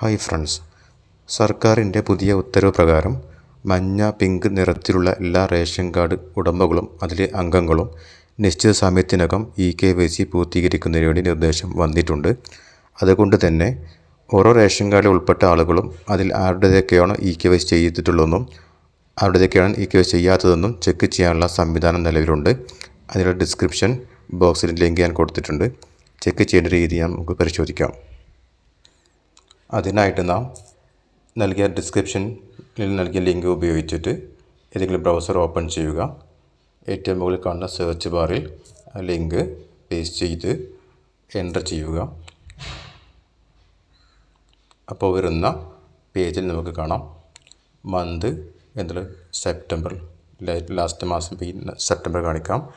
Hi friends. സർക്കാരിന്റെ പുതിയ ഉത്തരവ് പ്രകാരം മഞ്ഞ പിങ്ക് നിറത്തിലുള്ള എല്ലാ റേഷൻ കാർഡ് ഉടമകളും അതിലെ അംഗങ്ങളും നിശ്ചിത സമയത്തിനകം ഇ കെ വൈ സി പൂർത്തീകരിക്കുന്നതിന് വേണ്ടി നിർദ്ദേശം വന്നിട്ടുണ്ട്. അതുകൊണ്ട് തന്നെ ഓരോ റേഷൻ കാർഡിൽ ഉൾപ്പെട്ട ആളുകളും അതിൽ ആരുടേതൊക്കെയാണ് ഇ കെ വൈ സി ചെയ്തിട്ടുള്ളതെന്നും ആരുടേതൊക്കെയാണ് ഇ കെ വൈ ചെയ്യാത്തതെന്നും ചെക്ക് ചെയ്യാനുള്ള സംവിധാനം നിലവിലുണ്ട്. അതിനുള്ള ഡിസ്ക്രിപ്ഷൻ ബോക്സിൽ ലിങ്ക് ഞാൻ കൊടുത്തിട്ടുണ്ട്. ചെക്ക് ചെയ്യേണ്ട രീതി നമുക്ക് പരിശോധിക്കാം. അതിനായിട്ട് നാം നൽകിയ ഡിസ്ക്രിപ്ഷനിൽ നൽകിയ ലിങ്ക് ഉപയോഗിച്ചിട്ട് ഏതെങ്കിലും ബ്രൗസർ ഓപ്പൺ ചെയ്യുക. ഏറ്റവും മുകളിൽ കാണുന്ന സെർച്ച് ബാറിൽ ലിങ്ക് പേസ്റ്റ് ചെയ്ത് എന്റർ ചെയ്യുക. അപ്പോൾ വരുന്ന പേജിൽ നമുക്ക് കാണാം. മന്ത് എന്നുള്ള സെപ്റ്റംബർ ലാസ്റ്റ് മാസം സെപ്റ്റംബർ കാണിക്കാം.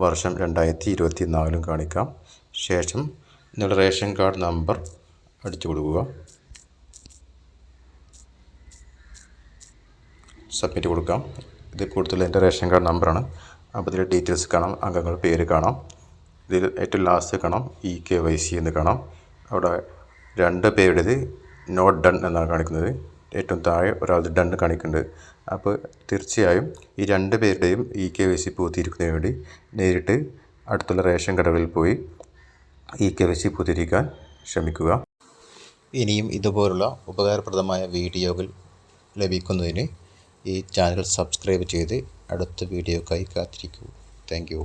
വർഷം രണ്ടായിരത്തി ഇരുപത്തി നാലും കാണിക്കാം. ശേഷം നിങ്ങളുടെ റേഷൻ കാർഡ് നമ്പർ അടിച്ചു കൊടുക്കുക. സബ്മിറ്റ് കൊടുക്കാം. ഇത് കൂടുതൽ എന്റെ റേഷൻ കാർഡ് നമ്പറാണ്. അപ്പോൾ ഇതിൽ ഡീറ്റെയിൽസ് കാണാം അംഗങ്ങളുടെ പേര് കാണാം. ഇതിൽ ഏറ്റവും ലാസ്റ്റ് കാണാം ഇ കെ വൈ സി എന്ന് കാണാം. അവിടെ രണ്ട് പേരുടേത് നോട്ട് ഡൺ എന്നാണ് കാണിക്കുന്നത്. ഏറ്റവും താഴെ ഒരാൾ ഡൺ കാണിക്കുന്നുണ്ട്. അപ്പോൾ തീർച്ചയായും ഈ രണ്ട് പേരുടെയും ഇ കെ വൈ സി പൂത്തിയിരിക്കുന്നതിന് വേണ്ടി നേരിട്ട് അടുത്തുള്ള റേഷൻ കടകളിൽ പോയി ഇ കെ വൈ സി പൂത്തിരിക്കാൻ ശ്രമിക്കുക. ഇനിയും ഇതുപോലുള്ള ഉപകാരപ്രദമായ വീഡിയോകൾ ലഭിക്കുന്നതിന് ഈ ചാനൽ സബ്സ്ക്രൈബ് ചെയ്ത് അടുത്ത വീഡിയോക്കായി കാത്തിരിക്കൂ. Thank you.